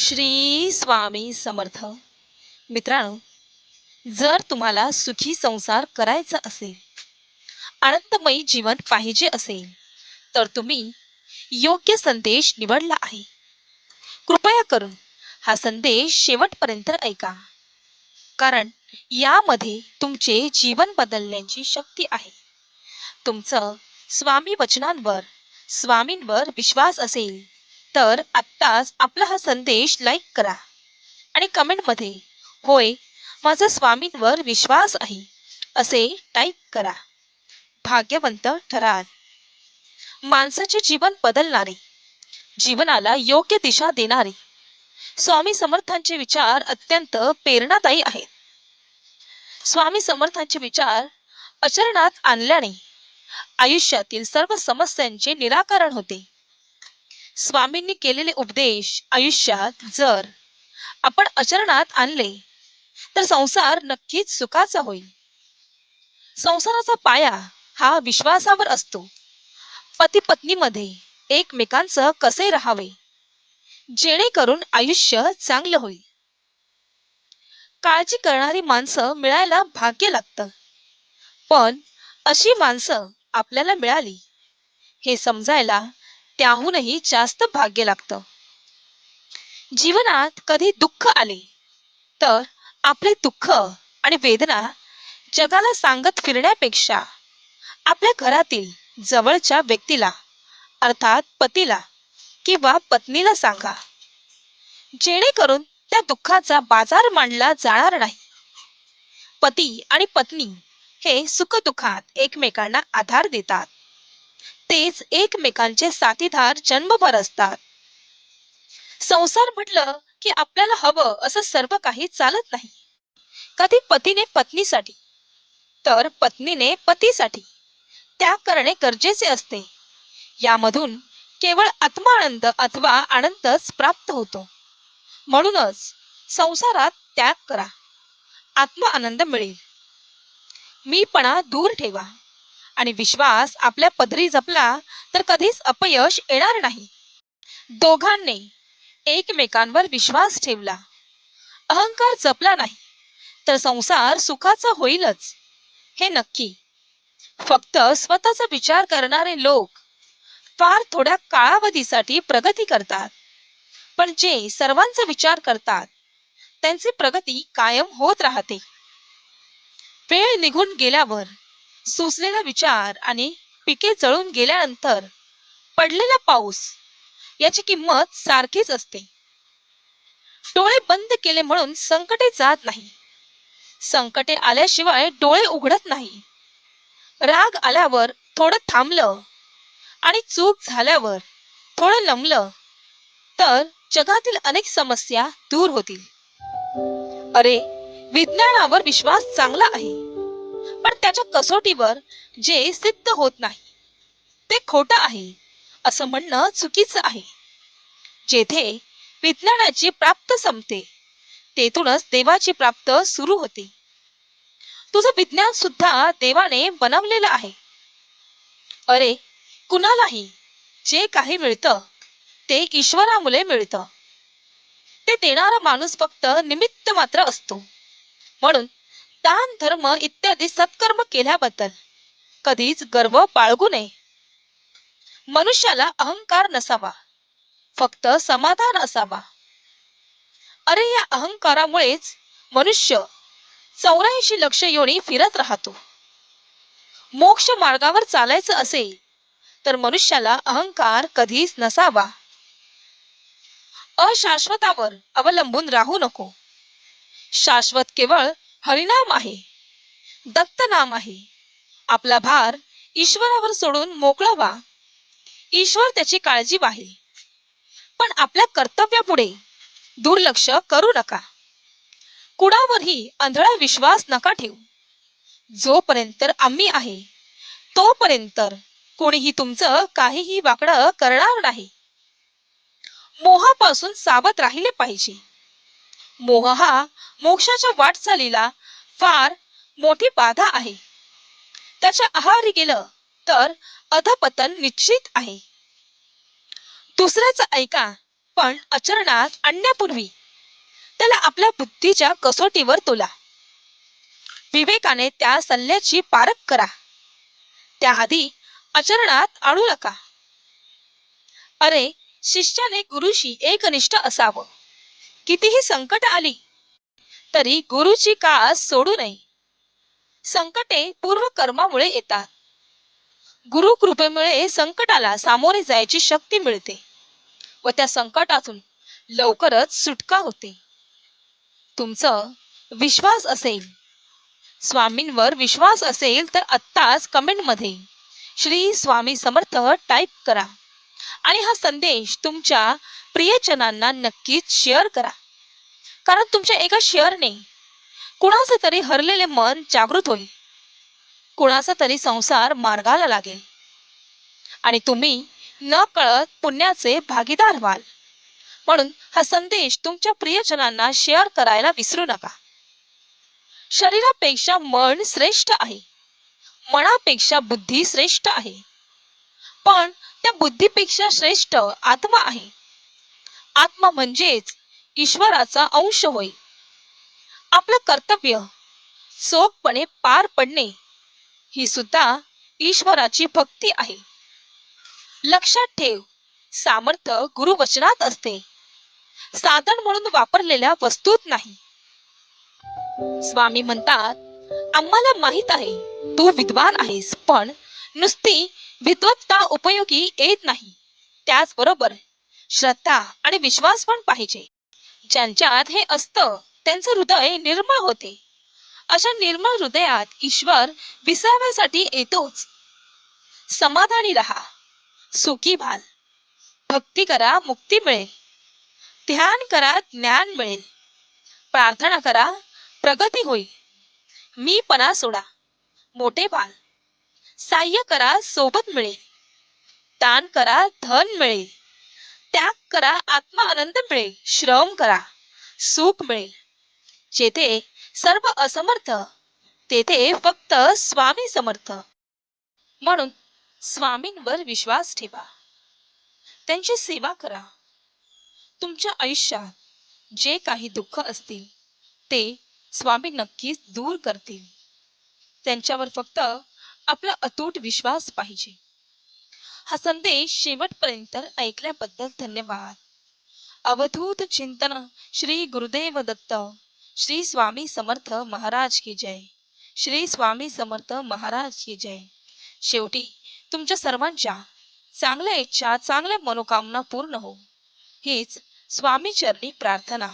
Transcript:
श्री स्वामी समर्थ. मित्रांनो जर तुम्हाला सुखी संसार करायचा असेल आनंदमयी जीवन पाहिजे असेल तर तुम्ही योग्य संदेश निवडला आहे. कृपया करून हा संदेश शेवटपर्यंत ऐका. कारण यामध्ये तुमचे जीवन बदलण्याची शक्ती आहे. तुमचं स्वामी वचनांवर स्वामींवर विश्वास असेल तर आत्ताच आपला हा संदेश लाईक करा. आणि कमेंटमध्ये होय माझा स्वामींवर विश्वास आहे असे टाईप करा. भाग्यवंत ठराल माणसाचे जीवन बदलणारे जीवनाला योग्य दिशा देणारे स्वामी समर्थांचे विचार अत्यंत प्रेरणादायी आहेत. स्वामी समर्थांचे विचार आचरणात आणल्याने आयुष्यातील सर्व समस्यांचे निराकरण होते. स्वामींनी केलेले उपदेश आयुष्यात जर आपण आचरणात आणले तर संसार नक्कीच सुखाचा होईल. संसाराचा पाया हा विश्वासावर असतो. पती पत्नीमध्ये एकमेकांचं कसे राहावे? जेणेकरून आयुष्य चांगलं होईल. काळजी करणारी माणसं मिळायला भाग्य लागतं. पण अशी माणसं आपल्याला मिळाली हे समजायला त्याहूनही जास्त भाग्य लागतं. जीवनात कधी दुःख आले तर आपले दुःख आणि वेदना जगाला सांगत फिरण्यापेक्षा आपल्या घरातील जवळच्या व्यक्तीला अर्थात पतीला किंवा पत्नीला सांगा. जेणेकरून त्या दुःखाचा बाजार मांडला जाणार नाही. पती आणि पत्नी हे सुखदुःखात एकमेकांना आधार देतात. तेच एकमेकांचे साथीदार जन्मभर असतात. संसार म्हटलं की आपल्याला हवं असं सर्व काही चालत नाही. कधी पतीने पत्नीसाठी तर पत्नीने पतीसाठी. त्याग करणे गरजेचे असते. यामधून केवळ आत्मानंद अथवा आनंदच प्राप्त होतो. म्हणूनच संसारात त्याग करा. आत्म आनंद मिळेल. मीपणा दूर ठेवा. आणि विश्वास आपल्या पदरी जपला तर कधीच अपयश येणार नाही. दोघांनी एकमेकांवर विश्वास ठेवला. अहंकार जपला नाही तर संसार सुखाचा होईलच. हे नक्की. फक्त स्वतःचा विचार करणारे लोक फार थोड्या काळावधीसाठी प्रगती करतात. पण जे सर्वांचा विचार करतात त्यांची प्रगती कायम होत राहते. वेळ निघून गेल्यावर सुचलेला विचार आणि पिके जळून गेल्यानंतर पडलेला पाऊस याची किंमत सारखीच असते. डोळे बंद केले म्हणून संकटे जात नाही. संकटे आल्याशिवाय डोळे उघडत नाही. राग आल्यावर थोडं थांबलं आणि चूक झाल्यावर थोडं लमलं तर जगातील अनेक समस्या दूर होतील. अरे विज्ञानावर विश्वास चांगला आहे. पण त्याच्या कसोटीवर जे सिद्ध होत नाही ते खोटं आहे असं म्हणणं चुकीचं आहे. जेथे विज्ञानाची प्राप्त संपते तेथूनच देवाची प्राप्त सुरू होते. तुझं विज्ञान सुद्धा देवाने बनवलेलं आहे. अरे कुणालाही जे काही मिळतं ते ईश्वरामुळे मिळतं. ते देणारा माणूस फक्त निमित्त मात्र असतो. म्हणून दान धर्म इत्यादी सत्कर्म केल्याबद्दल कधीच गर्व बाळगू नये. मनुष्याला अहंकार नसावा फक्त समाधान असावा. अरे या अहंकारामुळेच मनुष्य चौऱ्याऐंशी लक्ष योनी फिरत राहतो. मोक्ष मार्गावर चालायचं असेल तर मनुष्याला अहंकार कधीच नसावा. अशाश्वतावर अवलंबून राहू नको. शाश्वत केवळ हरिनाम आहे. दत्त नाम आहे. आपला भार ईश्वरावर सोडून मोकळा व्हा ईश्वर त्याची काळजी वाहेल पण आपल्या कर्तव्यापुढे दुर्लक्ष करू नका. कुणावरही आंधळा विश्वास नका ठेवू. जोपर्यंत आम्ही आहे तोपर्यंत कोणीही तुमचं काहीही वाकडं करणार नाही. मोहापासून सावध राहिले पाहिजे. मोह हा मोक्षाच्या वाटचालीला फार मोठी बाधा आहे. त्याच्या आहारी गेलं तर अधपतन निश्चित आहे. दुसऱ्याचं ऐका पण आचरणात आणण्यापूर्वी त्याला आपल्या बुद्धीच्या कसोटीवर तोला. विवेकाने त्या सल्ल्याची पारख करा. त्याआधी आचरणात आणू नका. अरे शिष्याने गुरुशी एकनिष्ठ असावं. कितीही संकट आली तरी गुरुची कास सोडू नये? संकटे पूर्व कर्मामुळे येतात. गुरु कृपेमुळे संकटाला सामोरे जायची शक्ती मिळते व त्या संकटातून लवकरच सुटका होते. तुमचं विश्वास असेल स्वामींवर विश्वास असेल तर आत्ताच कमेंटमध्ये श्री स्वामी समर्थ टाईप करा आणि हा संदेश तुमच्या प्रियजनांना नक्कीच शेअर करा. कारण तुमच्या एका शेअरने कुणाचे तरी हरलेले मन जागृत होईल. कुणाचा तरी संसार मार्गाला लागेल. आणि तुम्ही न कळत पुण्याचे भागीदार व्हाल. म्हणून हा संदेश तुमच्या प्रियजनांना शेअर करायला विसरू नका. शरीरापेक्षा मन श्रेष्ठ आहे. मनापेक्षा बुद्धी श्रेष्ठ आहे. पण त्या बुद्धीपेक्षा श्रेष्ठ आत्मा आहे. आत्मा म्हणजेच ईश्वराचा अंश होय. आपलं कर्तव्य चोखपणे पार पडणे ही सुद्धा ईश्वराची भक्ती आहे. लक्षात ठेव सामर्थ्य गुरुवचनात असते. साधन म्हणून वापरलेल्या वस्तूत नाही. स्वामी म्हणतात आम्हाला माहीत आहे तू विद्वान आहेस पण नुसती विद्वत्ता उपयोगी येत नाही. त्याचबरोबर श्रद्धा आणि विश्वास पण पाहिजे. ज्यांच्यात हे असतं त्यांचं हृदय निर्मळ होते. अशा निर्मळ हृदयात ईश्वर विसाव्यासाठी येतोच. समाधानी राहा. सुखी व्हाल. भक्ती करा मुक्ती मिळेल. ध्यान करा ज्ञान मिळेल. प्रार्थना करा प्रगती होईल. मी पणा सोडा. मोठे व्हाल. साह्य करा सोबत मिळेल. दान करा धन मिळेल. त्याग करा आत्मा आनंद मिळेल श्रम करा सुख मिळेल. जेथे सर्व असमर्थ तेथे फक्त स्वामी समर्थ. म्हणून स्वामींवर विश्वास ठेवा. त्यांची सेवा करा. तुमच्या आयुष्यात जे काही दुःख असतील ते स्वामी नक्कीच दूर करतील. त्यांच्यावर फक्त आपला अतूट विश्वास पाहिजे. हा संदेश शेवटपर्यंत ऐकल्याबद्दल धन्यवाद. अवधूत चिंतन श्री गुरुदेव दत्त श्री स्वामी समर्थ महाराज की जय. श्री स्वामी समर्थ महाराज की जय. शेवटी तुमच्या सर्वांच्या चांगल्या इच्छा चांगल्या मनोकामना पूर्ण हो. हीच स्वामी चरणी प्रार्थना.